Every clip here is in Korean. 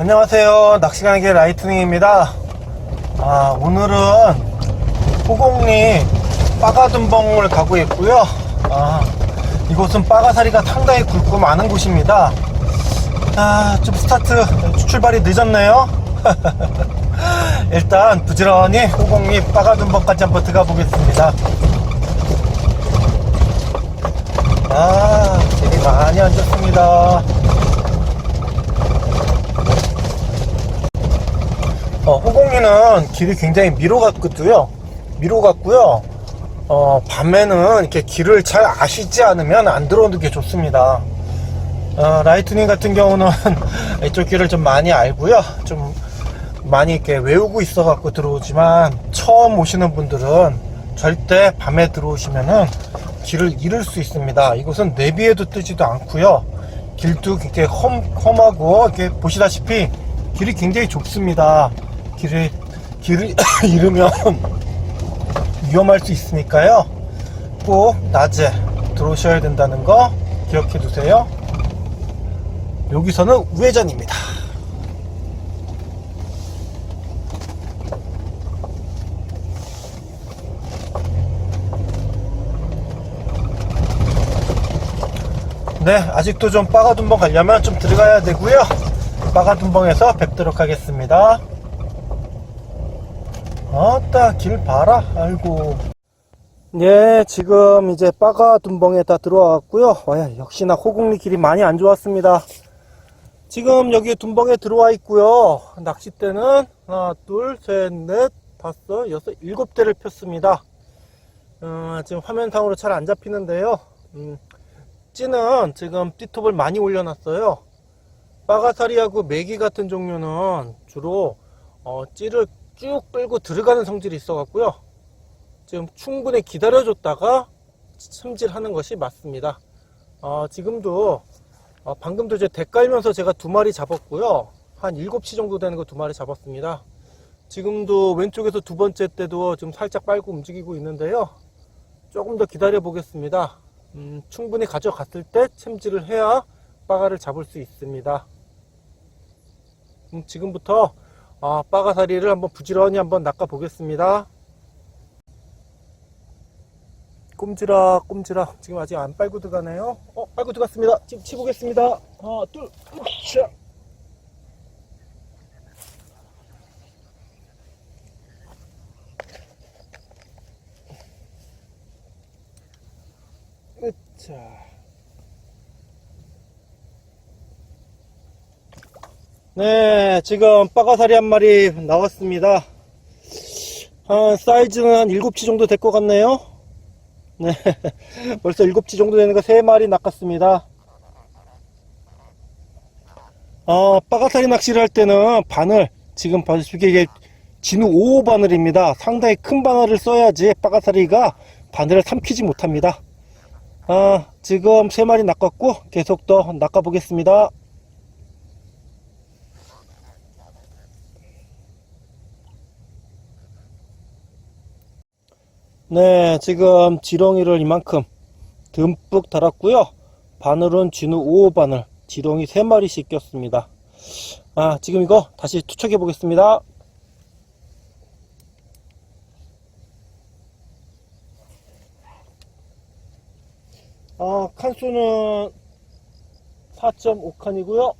안녕하세요. 낚시가게 라이트닝입니다. 아, 오늘은 호곡리 빠가둔봉을 가고 있고요. 아, 이곳은 빠가사리가 상당히 굵고 많은 곳입니다. 아, 좀 스타트 출발이 늦었네요. 일단 부지런히 호곡리 빠가둔봉까지 한번 들어가 보겠습니다. 아, 길이 많이 안 좋습니다. 어, 호공리는 길이 굉장히 미로 같거든요. 미로 같고요. 어, 밤에는 이렇게 길을 잘 아시지 않으면 안 들어오는 게 좋습니다. 어, 라이트닝 같은 경우는 이쪽 길을 좀 많이 알고요. 좀 많이 이렇게 외우고 있어 갖고 들어오지만 처음 오시는 분들은 절대 밤에 들어오시면은 길을 잃을 수 있습니다. 이곳은 내비에도 뜨지도 않고요. 길도 굉장히 험, 험하고 이렇게 보시다시피 길이 굉장히 좁습니다. 길을 길을 잃으면 위험할 수 있으니까요. 꼭 낮에 들어오셔야 된다는 거 기억해 두세요. 여기서는 우회전입니다. 네, 아직도 좀 빠가둔봉 가려면 좀 들어가야 되고요. 빠가둔봉에서 뵙도록 하겠습니다. 아따, 길 봐라. 아이고. 네, 지금 이제 빠가둔봉에 다 들어왔고요. 와, 역시나 호국리 길이 많이 안 좋았습니다. 지금 여기 둔봉에 들어와 있고요. 낚싯대는 하나, 둘, 셋, 넷, 다섯, 여섯, 일곱 대를 폈습니다. 어, 지금 화면상으로 잘 안 잡히는데요. 음, 찌는 지금 띠톱을 많이 올려놨어요. 빠가사리하고 메기 같은 종류는 주로 어, 찌를 쭉 끌고 들어가는 성질이 있어 갖고요. 지금 충분히 기다려 줬다가 챔질하는 것이 맞습니다. 어, 지금도 어, 방금도 이제 대 깔면서 제가 두 마리 잡았고요. 한 7시 정도 되는 거 두 마리 잡았습니다. 지금도 왼쪽에서 두 번째 때도 좀 살짝 빨고 움직이고 있는데요. 조금 더 기다려 보겠습니다. 음, 충분히 가져갔을 때 챔질을 해야 빠가를 잡을 수 있습니다. 음, 지금부터 아, 빠가사리를 한번 부지런히 한번 낚아 보겠습니다. 꼼지락 꼼지락 지금 아직 안 빨고 들어가네요. 어 빨고 들어갔습니다. 지금 치보겠습니다. 하나 둘 으쌰. 으차. 네, 지금 빠가사리 한 마리 나왔습니다. 한 사이즈는 한 7치 정도 될 것 같네요. 네, 벌써 7치 정도 되는 거 3마리 낚았습니다. 어, 빠가사리 낚시를 할 때는 바늘, 지금 보시기에 이게 진우 5호 바늘입니다. 상당히 큰 바늘을 써야지 빠가사리가 바늘을 삼키지 못합니다. 아, 지금 3마리 낚았고 계속 더 낚아보겠습니다. 네, 지금 지렁이를 이만큼 듬뿍 달았고요. 바늘은 진우 5호 바늘, 지렁이 3마리씩 꼈습니다. 아, 지금 이거 다시 투척해 보겠습니다. 아, 칸수는 4.5칸이고요.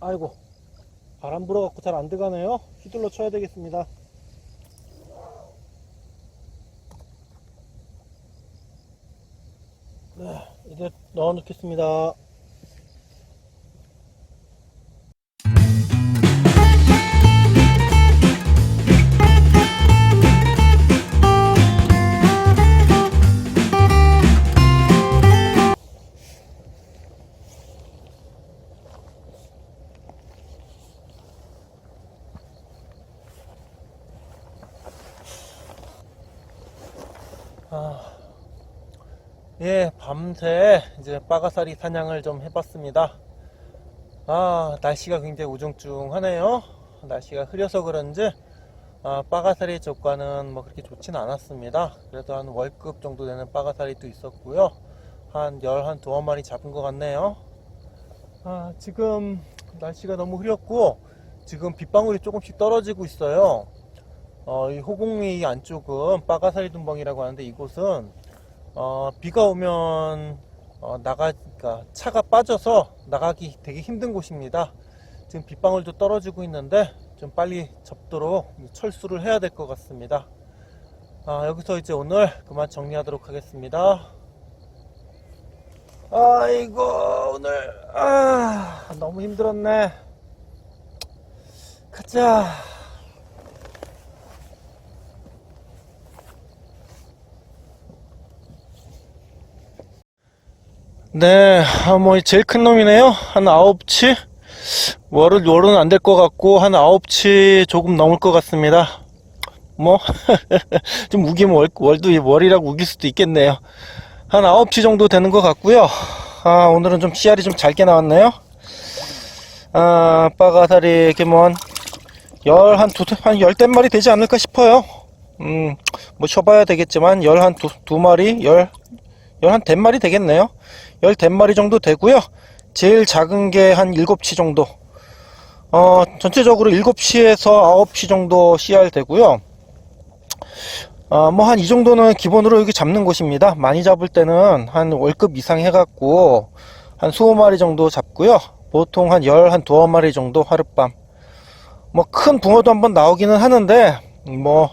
아이고, 바람 불어갖고 잘 안 들어가네요. 휘둘러 쳐야 되겠습니다. 네, 이제 넣어 놓겠습니다. 예, 밤새 이제 빠가사리 사냥을 좀 해봤습니다. 아, 날씨가 굉장히 우중충하네요. 날씨가 흐려서 그런지 아, 빠가사리 적과는 뭐 그렇게 좋지는 않았습니다. 그래도 한 월급 정도 되는 빠가사리도 있었고요. 한 열 한 두어 마리 잡은 것 같네요. 아, 지금 날씨가 너무 흐렸고 지금 빗방울이 조금씩 떨어지고 있어요. 어, 이 호곡리 안쪽은 빠가사리 둔벙이라고 하는데 이곳은 어, 비가 오면 어, 나가 그러니까 차가 빠져서 나가기 되게 힘든 곳입니다. 지금 빗방울도 떨어지고 있는데 좀 빨리 접도록 철수를 해야 될 것 같습니다. 아, 여기서 이제 오늘 그만 정리하도록 하겠습니다. 아이고 오늘 아 너무 힘들었네. 가자. 네, 아, 뭐, 제일 큰 놈이네요. 한 9치? 월은, 월은 안 될 것 같고, 한 9치 조금 넘을 것 같습니다. 뭐, 좀 우기면 월, 월도 월이라고 우길 수도 있겠네요. 한 9치 정도 되는 것 같고요. 아, 오늘은 좀 씨알이 좀 잘게 나왔네요. 아, 빠가사리 이렇게 뭐, 한, 열, 한 두, 한 열댓 마리 되지 않을까 싶어요. 음, 뭐, 쳐봐야 되겠지만, 열 한 두, 두 마리, 열, 열 한 댓 마리 되겠네요. 열댓 마리 정도 되고요. 제일 작은 게 한 7치 정도. 어, 전체적으로 7시에서 9시 정도 CR 되고요. 어, 뭐 한 이 정도는 기본으로 여기 잡는 곳입니다. 많이 잡을 때는 한 월급 이상 해갖고 한 20마리 정도 잡고요. 보통 한 열, 한 두어 마리 정도 하룻밤. 뭐 큰 붕어도 한번 나오기는 하는데 뭐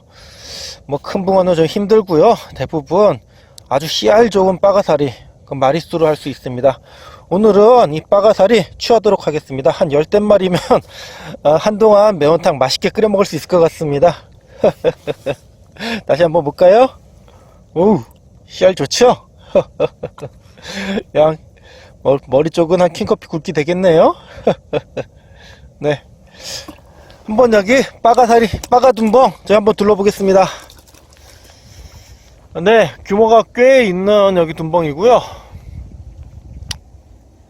뭐 큰 붕어는 좀 힘들고요. 대부분 아주 씨알 좋은 빠가사리 그 마리수로 할 수 있습니다. 오늘은 이 빠가사리 취하도록 하겠습니다. 한 열댓 마리면 어, 한동안 매운탕 맛있게 끓여 먹을 수 있을 것 같습니다. 다시 한번 볼까요? 오, 씨알 좋죠? 양 머- 머리 쪽은 한 킹커피 굵기 되겠네요. 네. 한번 여기 빠가사리, 빠가둔벙 제가 한번 둘러보겠습니다. 네, 규모가 꽤 있는 여기 둔벙이고요.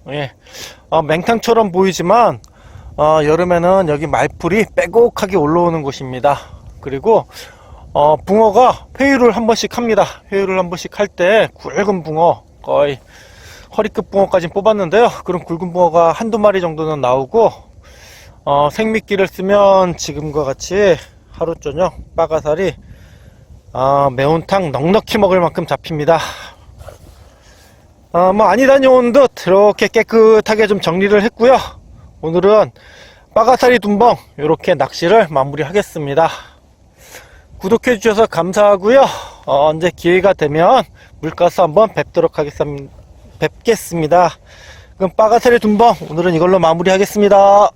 예, 어, 맹탕처럼 보이지만 어, 여름에는 여기 말풀이 빼곡하게 올라오는 곳입니다. 그리고 어, 붕어가 회유를 한 번씩 합니다. 회유를 한 번씩 할 때 굵은 붕어 거의 허리끝 붕어까지 뽑았는데요. 그런 굵은 붕어가 한두 마리 정도는 나오고 어, 생미끼를 쓰면 지금과 같이 하루 저녁 빠가살이 아, 매운탕 넉넉히 먹을 만큼 잡힙니다. 아, 뭐, 아니 다녀온 듯 이렇게 깨끗하게 좀 정리를 했고요. 오늘은 빠가사리 둔벙 이렇게 낚시를 마무리 하겠습니다. 구독해 주셔서 감사하고요. 어, 언제 기회가 되면 물가서 한번 뵙도록 하겠습니다. 뵙겠습니다. 그럼 빠가사리 둔벙 오늘은 이걸로 마무리 하겠습니다.